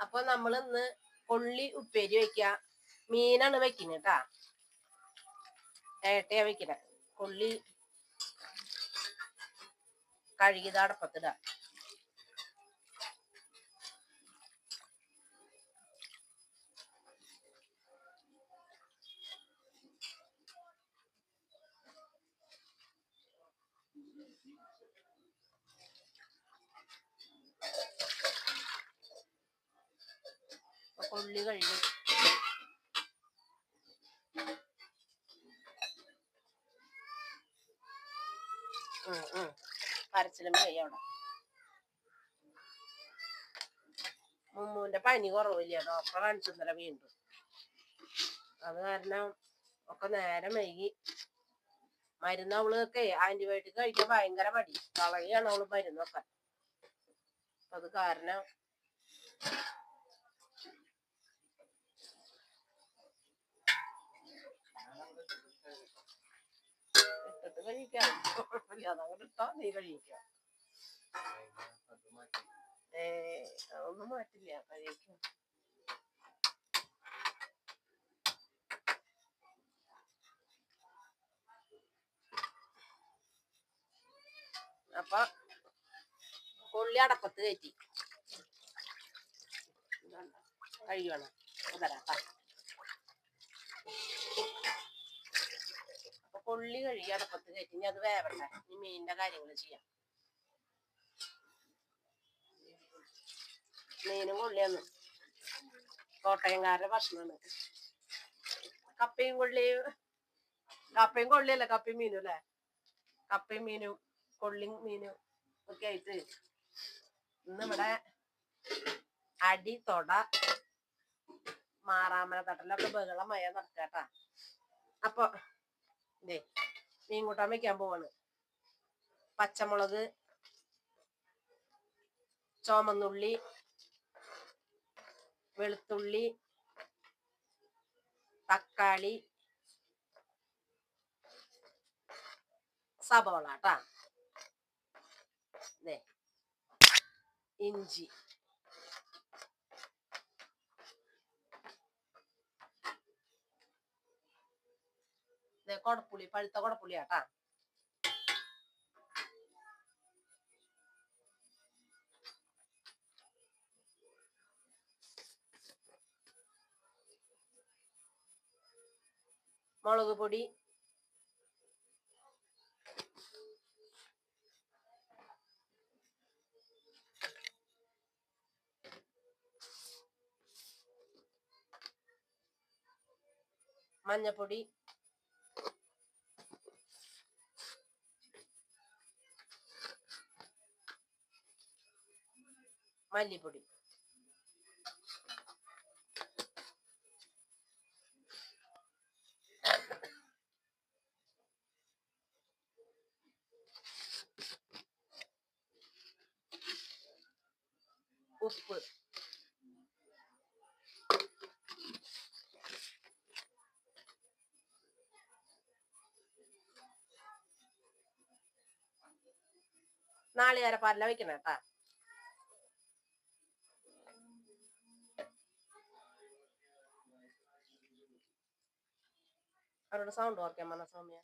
അപ്പൊ നമ്മൾ ഇന്ന് കൊള്ളി ഉപ്പേരി വെക്ക മീനാണ് വെക്കുന്നത് കേട്ടാ ഏട്ടയാ വെക്കണ കൊള്ളി കഴുകിയത് അടപ്പത്തിട. കൊള്ളി കഴുകി. കരച്ചിലും അവിടെ. മുമ്മുവിന്റെ പനി കുറവില്ല? ഡോക്ടറെ കാണിച്ചു ഇന്നലെ വീണ്ടും. അത് കാരണം ഒക്കെ നേരം വൈകി. മരുന്ന് അവളൊക്കെ ആന്റിബയോട്ടിക് കഴിക്കാൻ ഭയങ്കര മടി. കളയാണ് അവൾ മരുന്നൊക്കെ. അത് കാരണം ഇട്ടിട്ട് കഴിക്കാം ഇട്ടോ നീ കഴിക്കാം. ഏ അതൊന്നും മാറ്റില്ല. കഴിക്കാം. അപ്പൊ കൊള്ളി അടപ്പത്ത് കയറ്റി. കഴിയണം. തരാട്ടാ കൊള്ളി കഴുകി അടപ്പത്ത് കയറ്റി. ഇനി അത് വേവട്ടെ. ഇനി മീനിന്റെ കാര്യങ്ങൾ ചെയ്യാം. മീനും കൊള്ളിയൊന്നും. കോട്ടയംകാരുടെ ഭക്ഷണമാണ്. കപ്പയും കൊള്ളിയും കപ്പയും കൊള്ളിയല്ല? കപ്പയും മീനും അല്ലേ? കപ്പയും മീനും കൊള്ളിയും മീനും ഒക്കെ ആയിട്ട് ഇന്ന് ഇവിടെ അടി തൊട മാറാമല തട്ടലൊക്കെ ബഹളമായ നടക്കാട്ടാ. അപ്പൊ ഇതേ മീൻ കൂട്ടാൻ വെക്കാൻ പോവാണ്. പച്ചമുളക് ചോമന്നുള്ളി വെളുത്തുള്ളി തക്കാളി സബോള കേട്ടാ ഇഞ്ചി. ദേ കൊടപ്പുളി പഴുത്ത കൊടപ്പുളി ആട്ടാ മുളക് പൊടി മഞ്ഞപ്പൊടി മല്ലിപ്പൊടി. ഉപ്പ്. നാളികേരപ്പാലില വെക്കണം കേട്ടാ അവരോട് സൗണ്ട് ഓർക്കാൻ പറഞ്ഞ സൗമ്യ.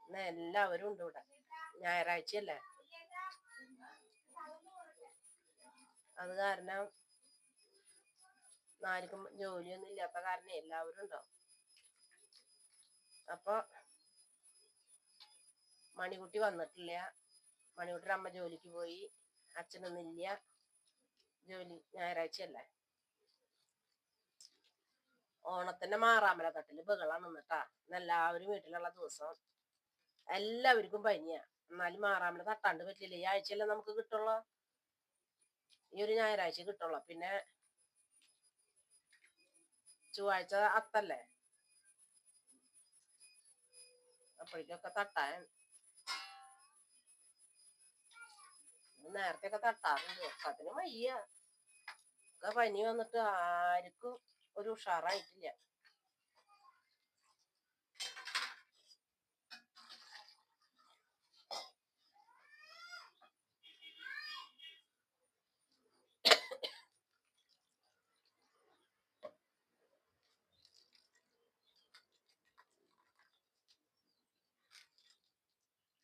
ഇന്ന് എല്ലാവരും ഉണ്ട് ഇവിടെ. ഞായറാഴ്ചയല്ലേ? അത് കാരണം ആർക്കും ജോലിയൊന്നും ഇല്ലാത്ത കാരണം എല്ലാവരും ഉണ്ടാവും അപ്പൊ മണിക്കുട്ടി വന്നിട്ടില്ല. മണിക്കുട്ടിയുടെ അമ്മ ജോലിക്ക് പോയി. അച്ഛനൊന്നുമില്ല ജോലി ഞായറാഴ്ചയല്ലേ ഓണത്തിന്റെ മാറാമല തട്ടിൽ ബഹളാണ് നിന്നിട്ടാ. എല്ലാവരും വീട്ടിലുള്ള ദിവസം എല്ലാവർക്കും പനിയാ. എന്നാലും മാറാമല തട്ടാണ്ട് പറ്റില്ല ഈ ആഴ്ചയല്ലേ നമുക്ക് കിട്ടുള്ളൂ? ഈ ഒരു ഞായറാഴ്ച കിട്ടുള്ളൂ. പിന്നെ ചൊവ്വാഴ്ച അത്തല്ലേ? അപ്പോഴേക്കൊക്കെ തട്ടാൻ നേരത്തെ ഒക്കെ തട്ടാറുണ്ട് അതിന് വയ്യ. പനി വന്നിട്ട് ആർക്കും ഒരു ഉഷാറായിട്ടില്ല.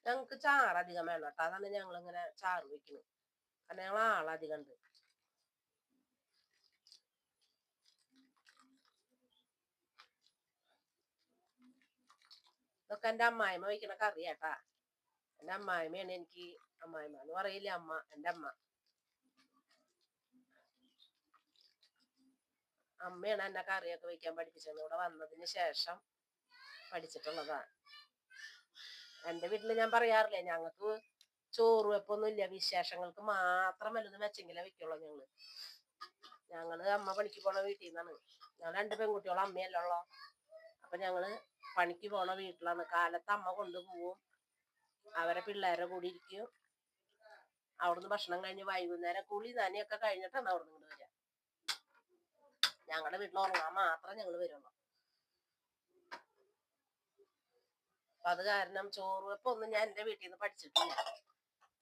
ഞങ്ങക്ക് ചാറ് അധികം വേണം കേട്ടോ അതാണ് ഞങ്ങൾ ഇങ്ങനെ ചാറ് വെക്കുന്നത് കാരണം ഞങ്ങൾ ആളധികം ഉണ്ട് ഇതൊക്കെ എന്റെ അമ്മായിമ്മ വയ്ക്കണ കറി കേട്ടാ എന്റെ അമ്മായിമ്മയാണ് എനിക്ക് അമ്മായിമ്മ എന്ന് പറയില്ലേ അമ്മ എന്റെ അമ്മ. അമ്മയാണ് എന്നെ കറിയൊക്കെ വെക്കാൻ പഠിപ്പിച്ചത്. ഇവിടെ വന്നതിന് ശേഷം പഠിച്ചിട്ടുള്ളതാ. എന്റെ വീട്ടിൽ ഞാൻ പറയാറില്ലേ ഞങ്ങൾക്ക് ചോറ് വെപ്പൊന്നും ഇല്ല വിശേഷങ്ങൾക്ക് മാത്രം വലുത് വെച്ചെങ്കിലേ വെക്കുള്ളൂ ഞങ്ങൾ. ഞങ്ങൾ അമ്മ പണിക്ക് പോണ വീട്ടിൽ നിന്നാണ് ഞങ്ങൾ രണ്ട് പെൺകുട്ടികളും അമ്മയല്ല ഉള്ളോ? അപ്പൊ ഞങ്ങൾ പണിക്ക് പോണ വീട്ടിലാണ്. കാലത്ത് അമ്മ കൊണ്ടുപോകും അവരെ പിള്ളേരെ കൂടി ഇരിക്കും. അവിടുന്ന് ഭക്ഷണം കഴിഞ്ഞ് വൈകുന്നേരം കുളി നനയൊക്കെ കഴിഞ്ഞിട്ടാണ് അവിടുന്ന് ഇങ്ങോട്ട് വരിക ഞങ്ങളുടെ വീട്ടിൽ ഉറങ്ങാൻ മാത്രം ഞങ്ങൾ വരുള്ളൂ. അപ്പൊ അത് കാരണം ചോറ് വെപ്പ് ഒന്നും ഞാൻ എന്റെ വീട്ടിൽ നിന്ന് പഠിച്ചിട്ടില്ല.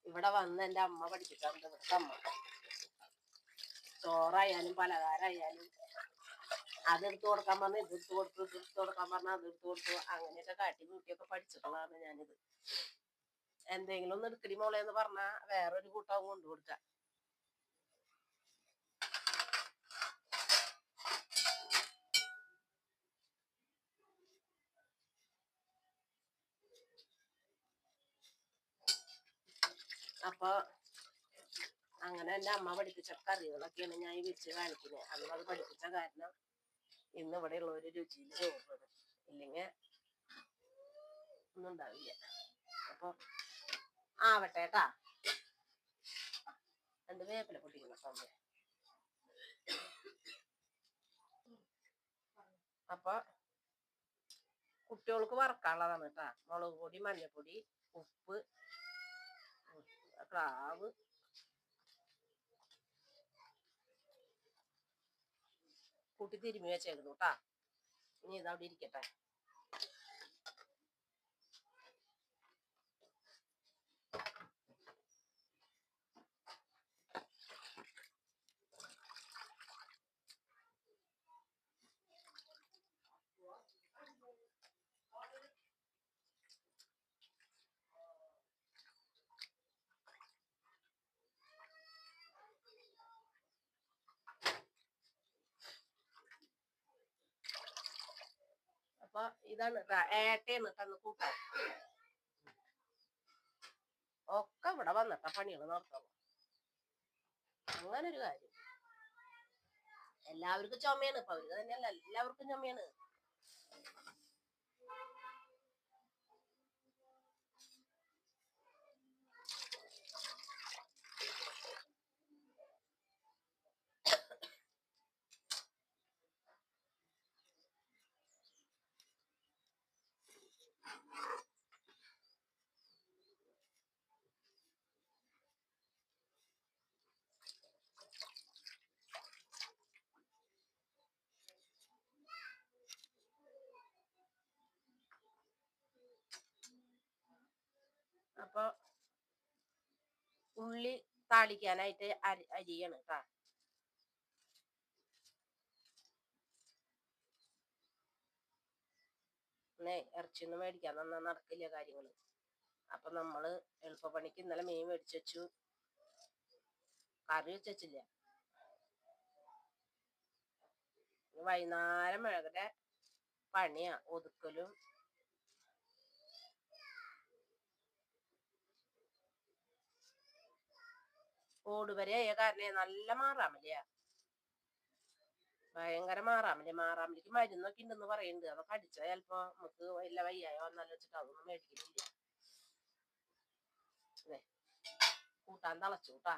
ഇവിടെ വന്ന് എന്റെ അമ്മ പഠിച്ചിട്ടുണ്ട് അമ്മ. ചോറായാലും പലഹാരമായാലും അതെടുത്ത് കൊടുക്കാൻ പറഞ്ഞ ഇതെടുത്ത് കൊടുത്തു ഇതെടുത്ത് കൊടുക്കാൻ പറഞ്ഞ അതെടുത്ത് കൊടുത്തു അങ്ങനെയൊക്കെ കാട്ടി കൂട്ടിയൊക്കെ പഠിച്ചിട്ടുള്ളതാണ് ഞാനിത്. എന്തെങ്കിലും ഒന്ന് എടുക്കടി മോളെ എന്ന് പറഞ്ഞാ വേറൊരു കൂട്ടവും കൊണ്ടു കൊടുക്ക. അപ്പൊ അങ്ങനെ എന്റെ അമ്മ പഠിപ്പിച്ച കറികളൊക്കെയാണ് ഞാൻ ഈ വെച്ച് കാണിക്കുന്നത് അന്ന് അത് പഠിപ്പിച്ച കാരണം ഇന്ന് ഉള്ള ഒരു രുചിയിൽ ചോറുന്നത് ഇല്ലെങ്കിൽ ഒന്നും ഉണ്ടാവില്ല. അപ്പൊ ആവട്ടെ കേട്ടാ രണ്ട് വേപ്പില പൊട്ടിക്കണം സമയം അപ്പൊ കുട്ടികൾക്ക് വറക്കാനുള്ളതാണ് കേട്ടാ മുളക് പൊടി മഞ്ഞപ്പൊടി ഉപ്പ് ഉം, കൂട്ടിത്തിരുമ്മിയ കൂട്ടി തിരുമ്മി കേട്ടാ ഇനി ഇതവിടെ ഇരിക്കട്ടെ. അപ്പൊ ഇതാണ് ട്ടാ ഏട്ടയാണ് തന്ന് കൂട്ടാൻ. ഒക്കെ ഇവിടെ വന്നിട്ട പണികൾ നടത്തണം അങ്ങനെ ഒരു കാര്യം. എല്ലാവർക്കും ചുമയാണ്. ഇപ്പൊ അവർക്ക് തന്നെയല്ല എല്ലാവർക്കും ചുമയാണ് അപ്പൊ ഉള്ളി താളിക്കാനായിട്ട് അരി അരിയാണ് കേട്ടോ ഇറച്ചിയൊന്നും മേടിക്കാൻ നന്നാ നടക്കില്ല കാര്യങ്ങൾ. അപ്പൊ നമ്മൾ എളുപ്പപ്പണിക്ക് ഇന്നലെ മീൻ മേടിച്ചു വെച്ചു. കറി വെച്ചില്ല. വൈകുന്നേരം മെഴകടെ പണിയാ. ഒതുക്കലും ഓടുവരെ ആയ കാരണേ നല്ല മാറാമല്ലേ? ഭയങ്കര മാറാമല്ലേ? മാറാമലേക്ക് മരുന്നൊക്കെ ഉണ്ടെന്ന് പറയുന്നുണ്ട്. അതൊക്കെ അടിച്ചാൽ ചിലപ്പോ നമുക്ക് വല്ല വയ്യായോ വന്നാലും വെച്ചിട്ട് അതൊന്നും മേടിക്കുന്നില്ല കൂട്ടാൻ തളച്ചു കൂട്ടാ.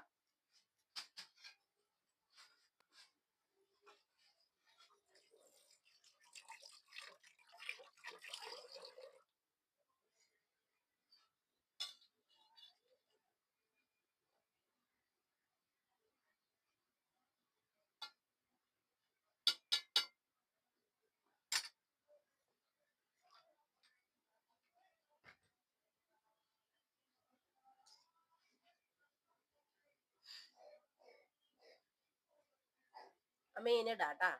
ആ മീൻ ഇടാട്ടാ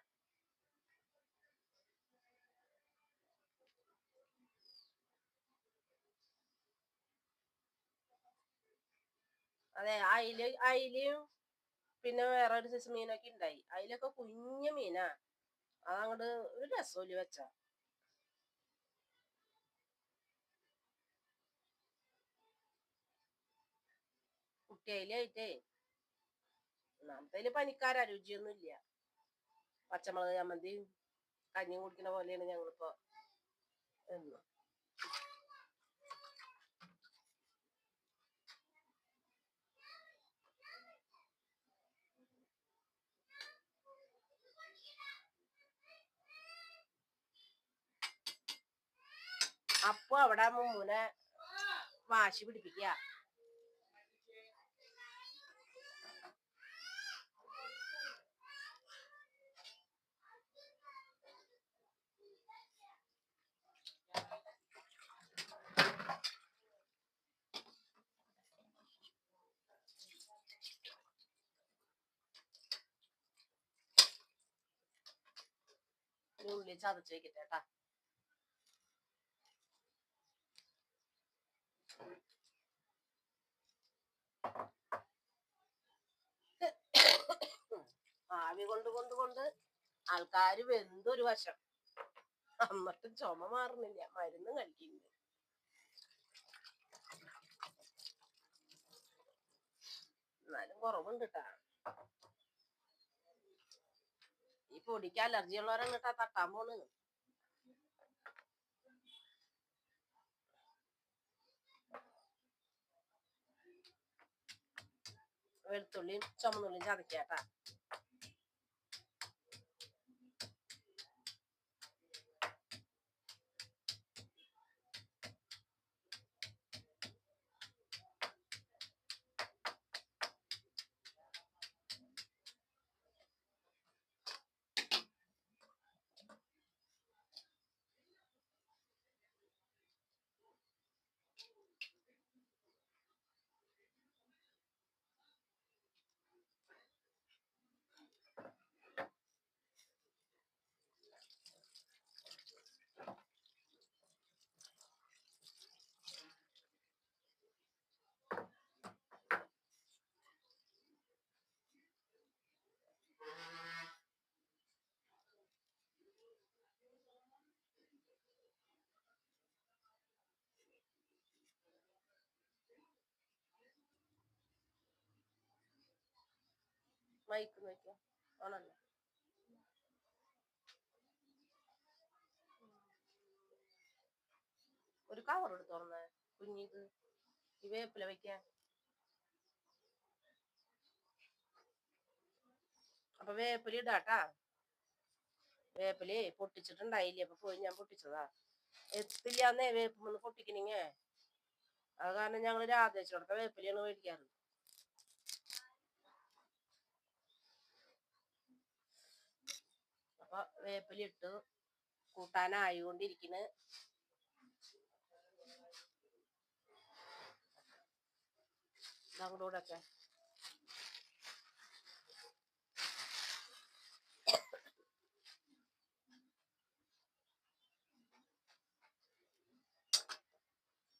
അതെ അയിൽ അയിലും പിന്നെ വേറെ ഒരു സൈസ് മീനൊക്കെ ഉണ്ടായി അതിലൊക്കെ കുഞ്ഞു മീനാ. അതങ്ങോട്ട് ഒരു രസമില്ല വെച്ച. കുട്ടിയിലായിട്ടേ ഒന്നാമത്തേൽ പനിക്കാരാ രുചിയൊന്നും ഇല്ല പച്ചമുളക് ചമ്മന്തി കഞ്ഞി കുടിക്കുന്ന പോലെയാണ് ഞങ്ങളിപ്പോ എന്നും അപ്പൊ അവിടെ മുമ്മുനെ വാശി പിടിപ്പിക്കുക ഇനി ഉള്ളി ചതച്ച് വെക്കട്ടെ കേട്ടാ ആവി കൊണ്ട് കൊണ്ട് കൊണ്ട് ആൾക്കാര് വെന്തൊരു വശം. എന്നിട്ട് ചുമ മാറുന്നില്ല. മരുന്ന് കഴിക്കുന്നുണ്ട് എന്നാലും കുറവുണ്ട് കേട്ടാ ഈ പൊടിക്ക് അലർജി ഉള്ളവരാണ് കേട്ടാ തട്ടാൻ പോണ്. വെളുത്തുള്ളിയും ചുമന്നുള്ളിയും ചതക്കാട്ടാ മൈക്ക് നോക്കിയോ ആണല്ലോ ഒരു കവർ എടുത്ത് കുഞ്ഞി കുഞ്ഞിത്. ഈ വേപ്പില വെക്കാൻ അപ്പൊ വേപ്പില ഇടാട്ടാ വേപ്പിൽ പൊട്ടിച്ചിട്ടുണ്ടായില്ലേ? അപ്പൊ പോയി ഞാൻ പൊട്ടിച്ചതാ. എത്തില്ലാന്നേ വേപ്പ് ഒന്ന് പൊട്ടിക്കണിങ്ങേ. അത് കാരണം ഞങ്ങൾ രാധേശ്വരത്തെ വേപ്പിലയാണ് മേടിക്കാറ് അപ്പൊ വേപ്പില ഇട്ടു കൂട്ടാനായിക്കൊണ്ടിരിക്കണ് അങ്ങോട്ടൂടെ ഒക്കെ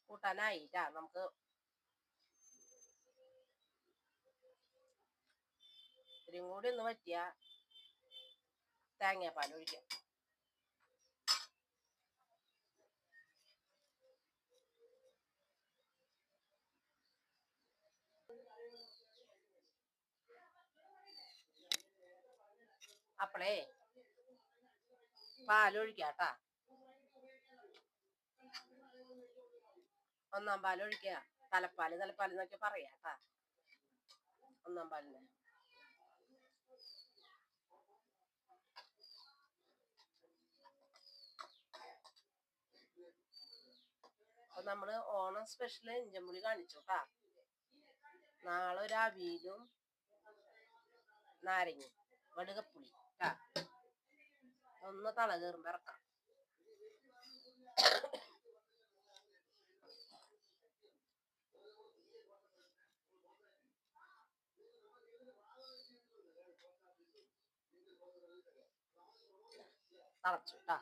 കൂട്ടാനായിട്ടാ നമുക്ക് ഇത്രയും കൂടി ഒന്ന് പറ്റിയ തേങ്ങാപ്പാൽ ഒഴിക്കാം. അപ്പളേ പാലൊഴിക്കാട്ടാ ഒന്നാം പാലൊഴിക്കുക തലപ്പാൽ തലപ്പാൽ എന്നൊക്കെ പറയാട്ടാ ഒന്നാം പാലിന്. അപ്പൊ നമ്മൾ ഓണം സ്പെഷ്യൽ ഇഞ്ചമ്പുളി കാണിച്ചു കേട്ടാ നാളെ ഒരു അവിയിലും നാരങ്ങ വടുകപ്പുളി ഒന്ന് തള കയറുമ്പോ ഇറക്കാം. തളച്ചു ട്ടാ.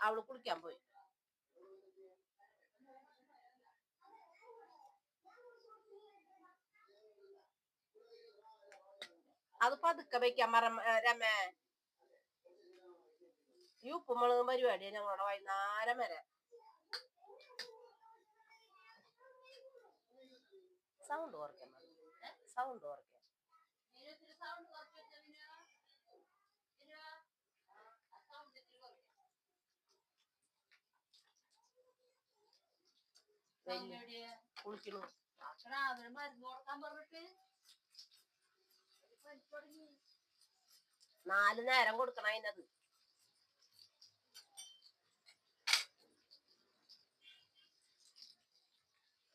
അവൾ കുളിക്കാൻ പോയി. അത് പതുക്കെ വെക്കാൻ മറ രമേ ഈ ഉപ്പുമുളകും പരിപാടിയാണ് ഞങ്ങളുടെ വൈകുന്നേരം വരെ. സൗണ്ട് കുറയ്ക്കാൻ സൗണ്ട് കുറയ്ക്കാൻ കുളിക്കണു. മരുന്ന് കൊടുക്കാൻ പറഞ്ഞിട്ട്. നാല് നേരം കൊടുക്കണം അതിനത്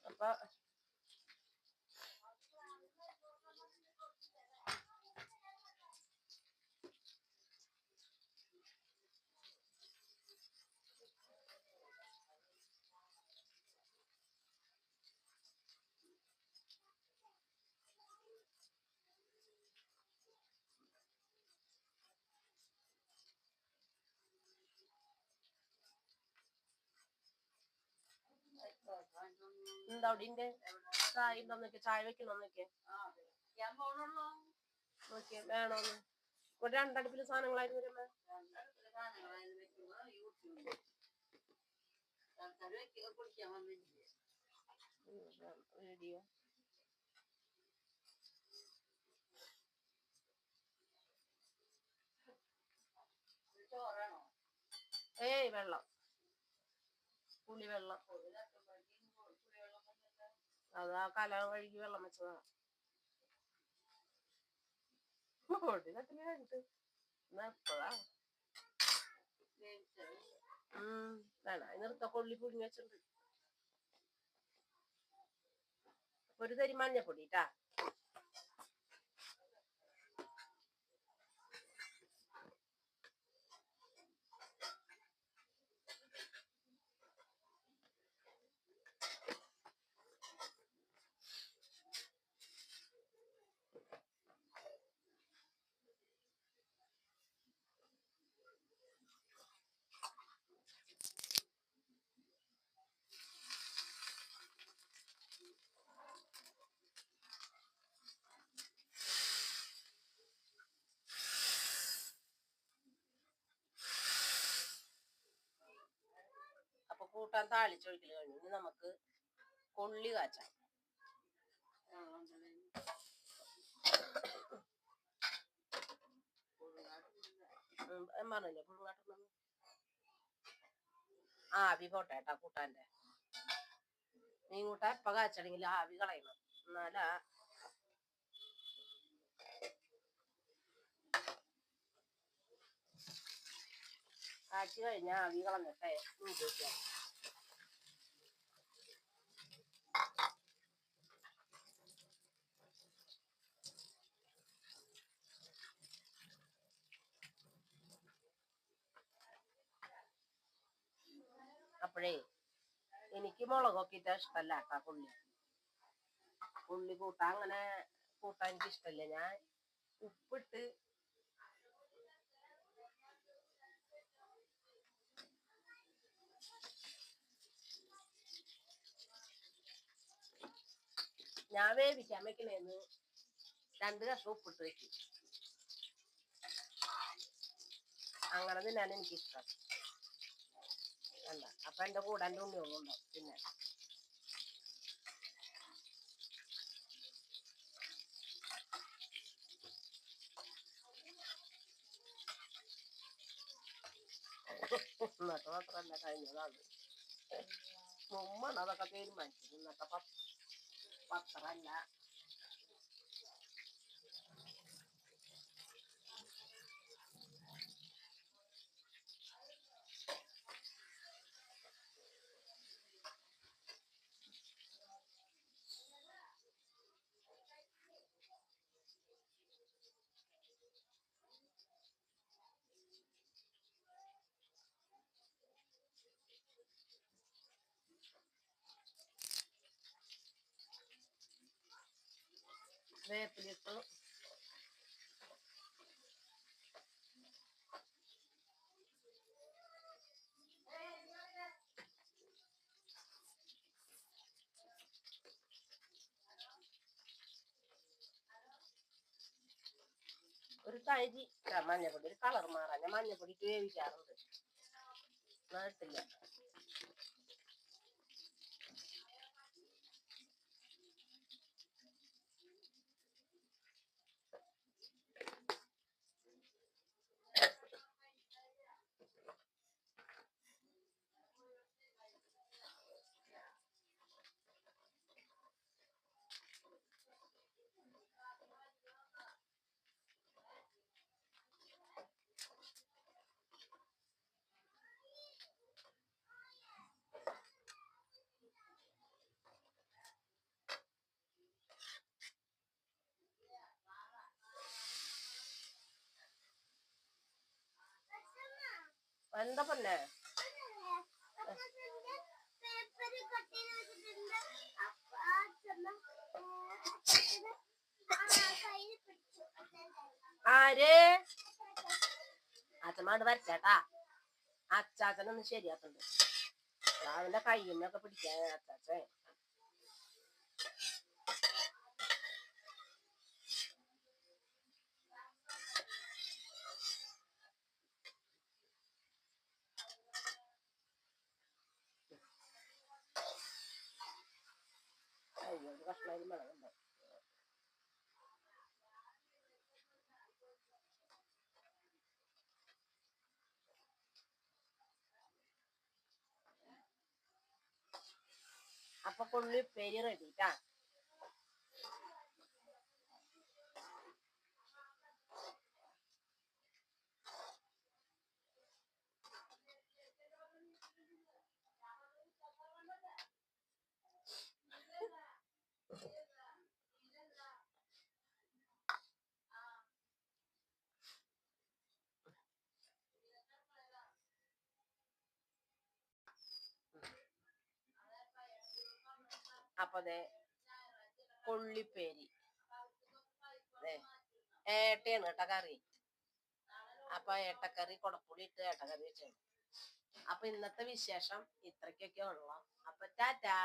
അപ്പൊ എന്താ അവിടെ ഇന്റെ ചായ വെക്കണമെന്നൊക്കെ നോക്കിയേ വേണോന്ന്. ഇവിടെ രണ്ടടുപ്പിൽ സാധനങ്ങളായിരുന്നു വരുമ്പോ സാധനങ്ങളായാലും വെള്ളം. യൂട്യൂബ് അത് ആ കലം കഴുകി വെള്ളം വെച്ചതാ. നിർത്ത കൊള്ളി പുഴുങ്ങി വെച്ചിട്ടുണ്ട്. ഒരു തരി മഞ്ഞപ്പൊടി ട്ടാ അപ്പൊ കൂട്ടാൻ താളിച്ചൊഴിക്കൽ കഴിഞ്ഞു. ഇനി നമുക്ക് കൊള്ളി കാച്ചാം. പറഞ്ഞില്ലേ? പുഴുങ്ങാട്ടുണ്ടെന്ന് ആവി പോട്ടെ കേട്ടാ കൂട്ടാന്റെ മീൻ കൂട്ടാൻ എപ്പ കാച്ചണെങ്കിൽ ആവി കളയണം. എന്നാലാ കാച്ചി കഴിഞ്ഞാ ആവി കളഞ്ഞിട്ടേ വെക്കാം അപ്പോഴേ എനിക്ക് മുളകൊക്കെ ഇട്ടാ ഇഷ്ടമല്ല കേട്ടാ പുള്ളി. പുള്ളി കൂട്ടാൻ അങ്ങനെ കൂട്ടാൻ എനിക്ക് ഇഷ്ടല്ല. ഞാൻ ഉപ്പിട്ട് ഞാൻ വേവിക്കാൻ വെക്കണേന്ന് രണ്ട് കഷ്ണം ഉപ്പിട്ട് വെക്കും. അങ്ങനെ തിന്നാൻ എനിക്കിഷ്ടം. അല്ല. അപ്പം എന്റെ കൂടെ എന്റെ ഉണ്ണികളുണ്ടോ പിന്നെ. എന്നിട്ട് മാത്രമല്ല കഴിഞ്ഞതാണ് മുമ്പാണ് അതൊക്കെ തീരുമാനിച്ചത്. ഇന്നത്തെ Reto dito. Berita ini, kamarnya boleh, kalau rumah raja, kamarnya boleh, dia bicara. Nah, itu ya. എന്താ പൊന്നെ ആര്? അച്ഛന്മാണ്ട് വരച്ചേട്ടാ അച്ചാച്ചനൊന്ന് ശരിയാക്കണ്ട്. അവന്റെ കയ്യുമ്മൊക്കെ പിടിക്കാൻ അച്ചാച്ചൻ അയ്യോ ഒരു കഷ്ണം മണമുണ്ട് അപ്പൊ കൊള്ളി ഉപ്പേരി റെഡിട്ടാ അപ്പൊ കൊള്ളിപ്പേരി. ഏട്ടയാണ് കേട്ടോ കറി. അപ്പൊ ഏട്ടക്കറി കുടപ്പുളി ഇട്ട് ഏട്ടക്കറി വെച്ചു അപ്പൊ ഇന്നത്തെ വിശേഷം ഇത്രയ്ക്കൊക്കെ ഉള്ളു. അപ്പൊ ടാറ്റാ.